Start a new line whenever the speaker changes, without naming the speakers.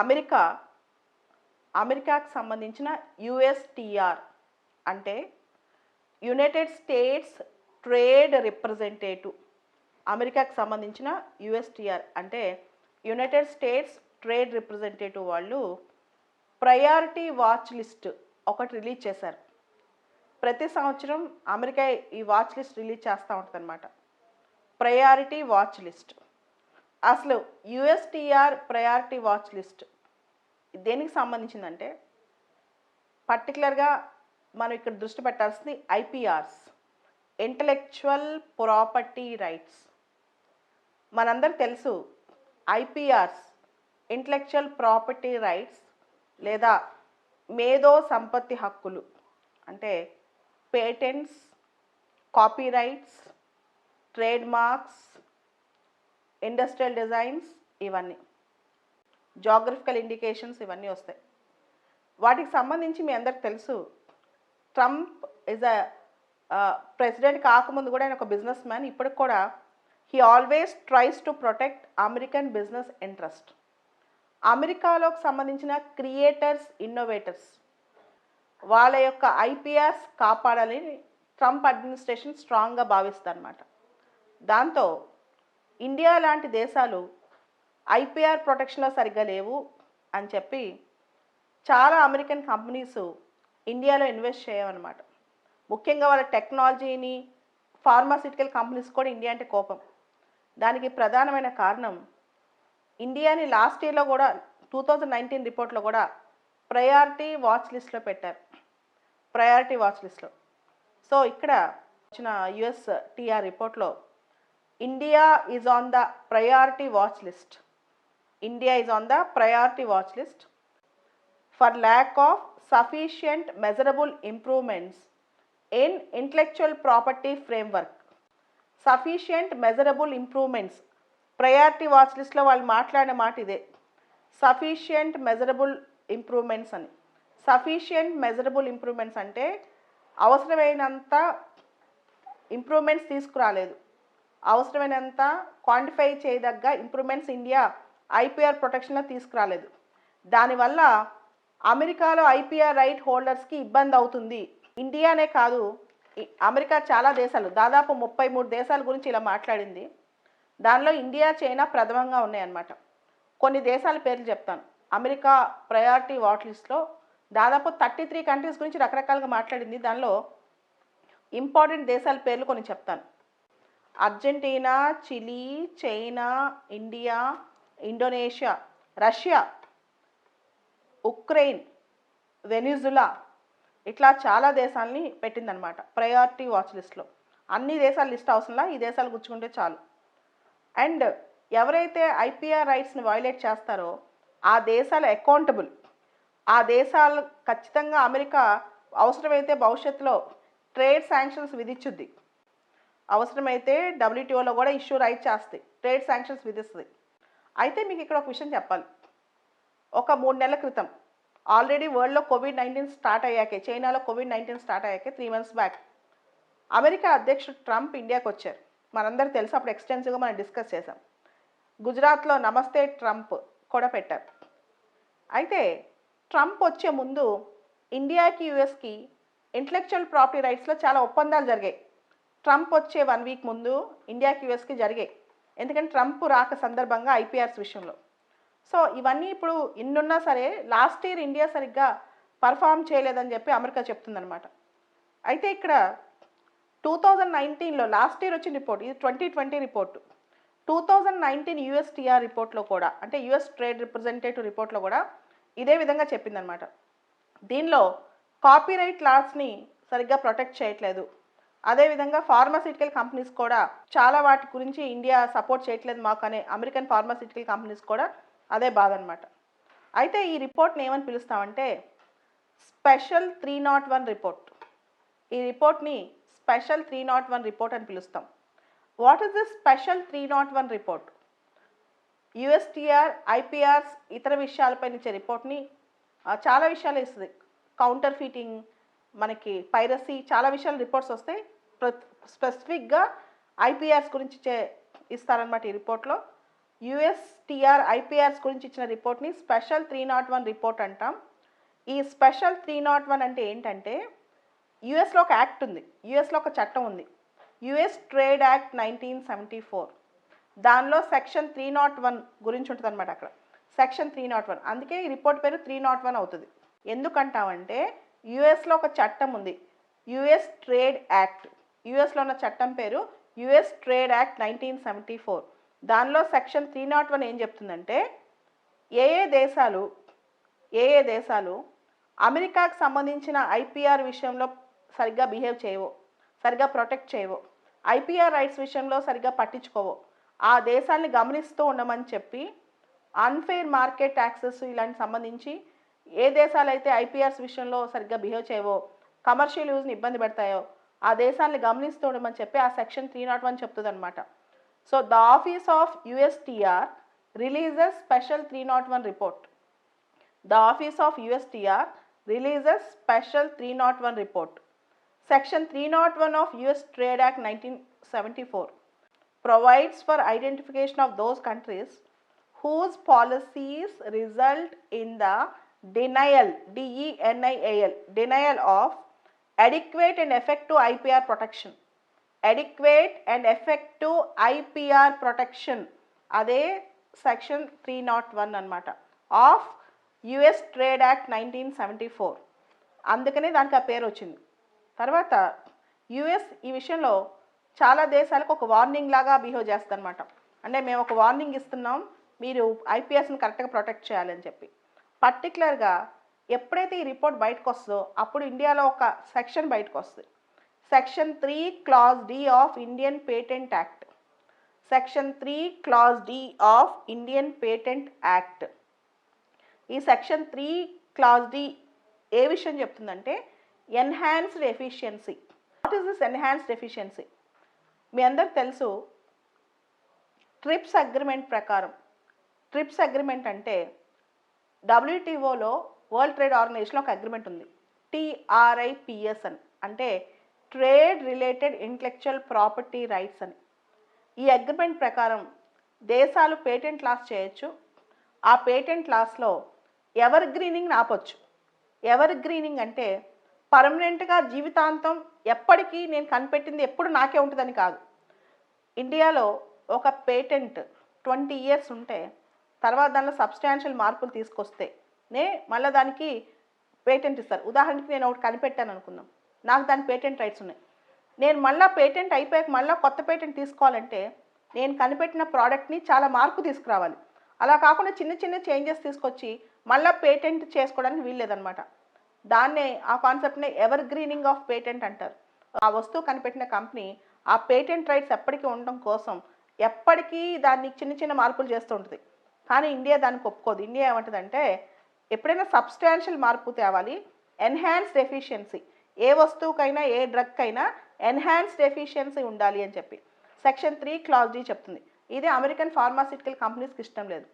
America అమెరికాకు సంబంధించిన USTR అంటే యునైటెడ్ స్టేట్స్ ట్రేడ్ రిప్రజెంటేటివ్. అమెరికాకు సంబంధించిన యుఎస్టిఆర్ అంటే యునైటెడ్ స్టేట్స్ ట్రేడ్ రిప్రజెంటేటివ్ వాళ్ళు ప్రయారిటీ వాచ్ లిస్ట్ ఒకటి రిలీజ్ చేశారు. ప్రతి సంవత్సరం అమెరికా ఈ వాచ్ లిస్ట్ రిలీజ్ చేస్తూ ఉంటుంది అనమాట ప్రయారిటీ వాచ్ లిస్ట్. అసలు యుఎస్టీఆర్ ప్రయారిటీ వాచ్ లిస్ట్ దేనికి సంబంధించిందంటే పర్టికులర్గా మనం ఇక్కడ దృష్టి పెట్టాల్సింది ఐపీఆర్స్ ఇంటలెక్చువల్ ప్రాపర్టీ రైట్స్. మనందరికి తెలుసు ఐపీఆర్స్ ఇంటలెక్చువల్ ప్రాపర్టీ రైట్స్ లేదా మేధో సంపత్తి హక్కులు అంటే patents copyrights trade marks industrial designs ఇవన్నీ. జాగ్రఫికల్ ఇండికేషన్స్ ఇవన్నీ వస్తాయి. వాటికి సంబంధించి మీ అందరికి తెలుసు ట్రంప్ ఇస్ అ ప్రెసిడెంట్ కాకముందు కూడా ఆయన ఒక బిజినెస్ మ్యాన్ ఇప్పటికి కూడా he always tries to protect American business interest అమెరికాలోకి సంబంధించిన క్రియేటర్స్ ఇన్నోవేటర్స్ వాళ్ళ యొక్క ఐపీఆర్స్ కాపాడాలని ట్రంప్ అడ్మినిస్ట్రేషన్ స్ట్రాంగ్గా భావిస్తుంది అనమాట దాంతో ఇండియా లాంటి దేశాలు ఐపీఆర్ ప్రొటెక్షన్లో సరిగ్గా లేవు అని చెప్పి చాలా అమెరికన్ కంపెనీస్ ఇండియాలో ఇన్వెస్ట్ చేయమన్నమాట ముఖ్యంగా వాళ్ళ టెక్నాలజీని ఫార్మాసిటికల్ కంపెనీస్ కూడా ఇండియా అంటే కోపం. దానికి ప్రధానమైన కారణం ఇండియాని లాస్ట్ ఇయర్లో కూడా టూ థౌజండ్ నైన్టీన్ రిపోర్ట్లో కూడా ప్రయారిటీ వాచ్ లిస్ట్లో పెట్టారు. ప్రయారిటీ వాచ్ లిస్ట్లో. సో ఇక్కడ వచ్చిన యుఎస్ టీఆర్ రిపోర్ట్లో India is on the priority watch list India is on the priority watch list for lack of sufficient measurable improvements in intellectual property framework sufficient measurable improvements priority watch లిస్ట్లో వాళ్ళు మాట్లాడిన మాట ఇదే. Sufficient measurable improvements అని. Sufficient measurable improvements అంటే అవసరమైనంత improvements తీసుకురాలేదు. అవసరమైనంత క్వాంటిఫై చేయదగ్గ ఇంప్రూవ్మెంట్స్ ఇండియా ఐపీఆర్ ప్రొటెక్షన్లో తీసుకురాలేదు. దానివల్ల అమెరికాలో ఐపీఆర్ రైట్ హోల్డర్స్కి ఇబ్బంది అవుతుంది. ఇండియానే కాదు అమెరికా చాలా దేశాలు దాదాపు ముప్పై మూడు దేశాల గురించి ఇలా మాట్లాడింది. దానిలో ఇండియా చైనా ప్రథమంగా ఉన్నాయన్నమాట. కొన్ని దేశాల పేర్లు చెప్తాను. అమెరికా ప్రయారిటీ వాట్ లిస్ట్లో దాదాపు థర్టీ త్రీ కంట్రీస్ గురించి రకరకాలుగా మాట్లాడింది. దానిలో ఇంపార్టెంట్ దేశాల పేర్లు కొన్ని చెప్తాను. Argentina Chile China India Indonesia Russia Ukraine Venezuela ఇట్లా చాలా దేశాలని పెట్టిందనమాట. ప్రయారిటీ వాచ్ లిస్ట్లో. అన్ని దేశాల లిస్ట్ అవసరంలా ఈ దేశాలు గుచ్చుకుంటే చాలు. అండ్ ఎవరైతే ఐపీఆర్ రైట్స్ని వైలేట్ చేస్తారో ఆ దేశాలు అకౌంటబుల్. ఆ దేశాలు ఖచ్చితంగా అమెరికా అవసరమైతే భవిష్యత్తులో ట్రేడ్ శాంక్షన్స్ విధించుద్ది. అవసరమైతే డబ్ల్యూటీఓలో కూడా ఇష్యూ రైట్ చేస్తాయి. ట్రేడ్ శాంక్షన్స్ విధిస్తుంది అయితే మీకు ఇక్కడ ఒక విషయం చెప్పాలి. ఒక మూడు నెలల క్రితం ఆల్రెడీ వరల్డ్లో కోవిడ్ నైన్టీన్ స్టార్ట్ అయ్యాకే చైనాలో కోవిడ్ నైన్టీన్ స్టార్ట్ అయ్యాకే త్రీ మంత్స్ బ్యాక్ అమెరికా అధ్యక్షుడు ట్రంప్ ఇండియాకి వచ్చారు. మనందరూ తెలుసు అప్పుడు ఎక్స్టెన్సివ్గా మనం డిస్కస్ చేసాం గుజరాత్లో నమస్తే ట్రంప్ కూడా పెట్టారు. అయితే ట్రంప్ వచ్చే ముందు ఇండియాకి యుఎస్కి ఇంటలెక్చువల్ ప్రాపర్టీ రైట్స్లో చాలా ఒప్పందాలు జరిగాయి. ట్రంప్ వచ్చే వన్ వీక్ ముందు ఇండియాకి యుఎస్కి జరిగాయి. ఎందుకంటే ట్రంప్ రాక సందర్భంగా ఐపీఆర్స్ విషయంలో. సో ఇవన్నీ ఇప్పుడు ఇన్నున్నా సరే లాస్ట్ ఇయర్ ఇండియా సరిగ్గా పర్ఫామ్ చేయలేదని చెప్పి అమెరికా చెప్తుందనమాట అయితే ఇక్కడ టూ థౌజండ్ నైన్టీన్లో లాస్ట్ ఇయర్ వచ్చిన రిపోర్ట్ ఇది twenty twenty report. Two thousand nineteen USTR రిపోర్ట్లో కూడా అంటే యుఎస్ ట్రేడ్ రిప్రజెంటేటివ్ రిపోర్ట్లో కూడా ఇదే విధంగా చెప్పిందనమాట దీనిలో కాపీరైట్ లాస్ని సరిగ్గా ప్రొటెక్ట్ చేయట్లేదు. అదేవిధంగా ఫార్మాసిటికల్ కంపెనీస్ కూడా చాలా వాటి గురించి ఇండియా సపోర్ట్ చేయట్లేదు మాకు అనే అమెరికన్ ఫార్మాసిటికల్ కంపెనీస్ కూడా అదే బాధ అనమాట అయితే ఈ రిపోర్ట్ని ఏమని పిలుస్తామంటే special three naught one report ఈ రిపోర్ట్ని special three naught one report అని పిలుస్తాం. What is this special three naught one report USTR IPRs ఇతర విషయాలపై ఇచ్చే రిపోర్ట్ని చాలా విషయాలు ఇస్తుంది. కౌంటర్ ఫీటింగ్ మనకి పైరసీ చాలా విషయాలు రిపోర్ట్స్ వస్తాయి స్పెసిఫిక్గా ఐపీఆర్స్ గురించి చే ఇస్తారనమాట ఈ రిపోర్ట్లో. యుఎస్టిఆర్ ఐపీఆర్స్ గురించి ఇచ్చిన రిపోర్ట్ని special three naught one report అంటాం. ఈ స్పెషల్ త్రీ నాట్ వన్ అంటే ఏంటంటే యుఎస్లో ఒక యాక్ట్ ఉంది. యుఎస్లో ఒక చట్టం ఉంది. US trade act nineteen seventy four. దానిలో సెక్షన్ త్రీ నాట్ వన్ గురించి ఉంటుంది అనమాట అక్కడ. Section three naught one. అందుకే ఈ రిపోర్ట్ పేరు త్రీ నాట్ వన్ అవుతుంది. ఎందుకంటామంటే యుఎస్లో ఒక చట్టం ఉంది. US trade act. యుఎస్లో ఉన్న చట్టం పేరు US trade act nineteen seventy four దానిలో సెక్షన్ త్రీ నాట్ వన్ ఏం చెప్తుందంటే ఏ ఏ దేశాలు ఏ ఏ దేశాలు అమెరికాకు సంబంధించిన ఐపీఆర్ విషయంలో సరిగ్గా బిహేవ్ చేయవో సరిగ్గా ప్రొటెక్ట్ చేయవో ఐపీఆర్ రైట్స్ విషయంలో సరిగ్గా పట్టించుకోవో ఆ దేశాన్ని గమనిస్తూ ఉండమని చెప్పి అన్ఫెయిర్ మార్కెట్ యాక్సెస్ ఇలాంటి సంబంధించి ఏ దేశాలు అయితే ఐపీఆర్స్ విషయంలో సరిగ్గా బిహేవ్ చేయవో కమర్షియల్ యూజ్ని ఇబ్బంది పెడతాయో ఆ దేశాన్ని గమనిస్తుండమని చెప్పి ఆ సెక్షన్ త్రీ నాట్ వన్ చెప్తుంది అనమాట so the office of USTR releases special three naught one report. The office of USTR releases special three naught one report. Section three naught one of US trade act nineteen seventy four provides for identification of those countries whose policies result in the denial D E N I A L denial of adequate and effective IPR protection. Adequate and effective IPR protection. అదే section three not one అనమాట of US trade act nineteen seventy four అందుకనే దానికి ఆ పేరు వచ్చింది. తర్వాత US ఈ విషయంలో చాలా దేశాలకు ఒక వార్నింగ్ లాగా బిహేవ్ చేస్తారనమాట అంటే మేము ఒక వార్నింగ్ ఇస్తున్నాం మీరు ఐపీఎస్ని కరెక్ట్గా ప్రొటెక్ట్ చేయాలని చెప్పి. పర్టికులర్గా ఎప్పుడైతే ఈ రిపోర్ట్ బయటకు వస్తుందో అప్పుడు ఇండియాలో ఒక సెక్షన్ బయటకు వస్తుంది section three clause D of Indian patent act. Section three clause D of Indian patent act. ఈ సెక్షన్ త్రీ క్లాజ్ డి ఏ విషయం చెప్తుందంటే enhanced efficiency. What is this enhanced efficiency మీ అందరికి తెలుసు ట్రిప్స్ అగ్రిమెంట్ ప్రకారం. ట్రిప్స్ అగ్రిమెంట్ అంటే డబ్ల్యూటీఓలో world trade ఆర్గనైజేషన్లో ఒక అగ్రిమెంట్ ఉంది. టీఆర్ఐపిఎస్ అని. అంటే trade related intellectual property rights అని. ఈ అగ్రిమెంట్ ప్రకారం దేశాలు పేటెంట్ లాస్ చేయొచ్చు. ఆ పేటెంట్ లాస్లో ఎవర్ గ్రీనింగ్ ఆపొచ్చు. ఎవర్ గ్రీనింగ్ అంటే పర్మనెంట్గా జీవితాంతం ఎప్పటికీ నేను కనిపెట్టింది ఎప్పుడు నాకే ఉంటుందని కాదు. ఇండియాలో ఒక పేటెంట్ ట్వంటీ ఇయర్స్ ఉంటే తర్వాత దానిలో సబ్స్టాన్షియల్ మార్పులు తీసుకొస్తే నే మళ్ళీ దానికి పేటెంట్ ఇస్తారు. ఉదాహరణకి నేను ఒకటి కనిపెట్టాను అనుకుందాం. నాకు దాని పేటెంట్ రైట్స్ ఉన్నాయి. నేను మళ్ళీ పేటెంట్ అయిపోయాక మళ్ళీ కొత్త పేటెంట్ తీసుకోవాలంటే నేను కనిపెట్టిన ప్రోడక్ట్ని చాలా మార్పు తీసుకురావాలి. అలా కాకుండా చిన్న చిన్న చేంజెస్ తీసుకొచ్చి మళ్ళీ పేటెంట్ చేసుకోవడానికి వీల్లేదనమాట దాన్నే ఆ కాన్సెప్ట్ని ఎవర్ గ్రీనింగ్ ఆఫ్ పేటెంట్ అంటారు. ఆ వస్తువు కనిపెట్టిన కంపెనీ ఆ పేటెంట్ రైట్స్ ఎప్పటికీ ఉండడం కోసం ఎప్పటికీ దాన్ని చిన్న చిన్న మార్పులు చేస్తూ ఉంటుంది. కానీ ఇండియా దానికి ఒప్పుకోదు. ఇండియా ఏమంటుందంటే ఎప్పుడైనా సబ్స్టాన్షియల్ మార్పు తేవాలి. ఎన్హాన్స్డ్ ఎఫిషియన్సీ ఏ వస్తువుకైనా ఏ డ్రగ్కైనా ఎన్హాన్స్డ్ ఎఫిషియన్సీ ఉండాలి అని చెప్పి. సెక్షన్ త్రీ క్లాస్ డి చెప్తుంది. ఇది అమెరికన్ ఫార్మాసిటికల్ కంపెనీస్కి ఇష్టం లేదు.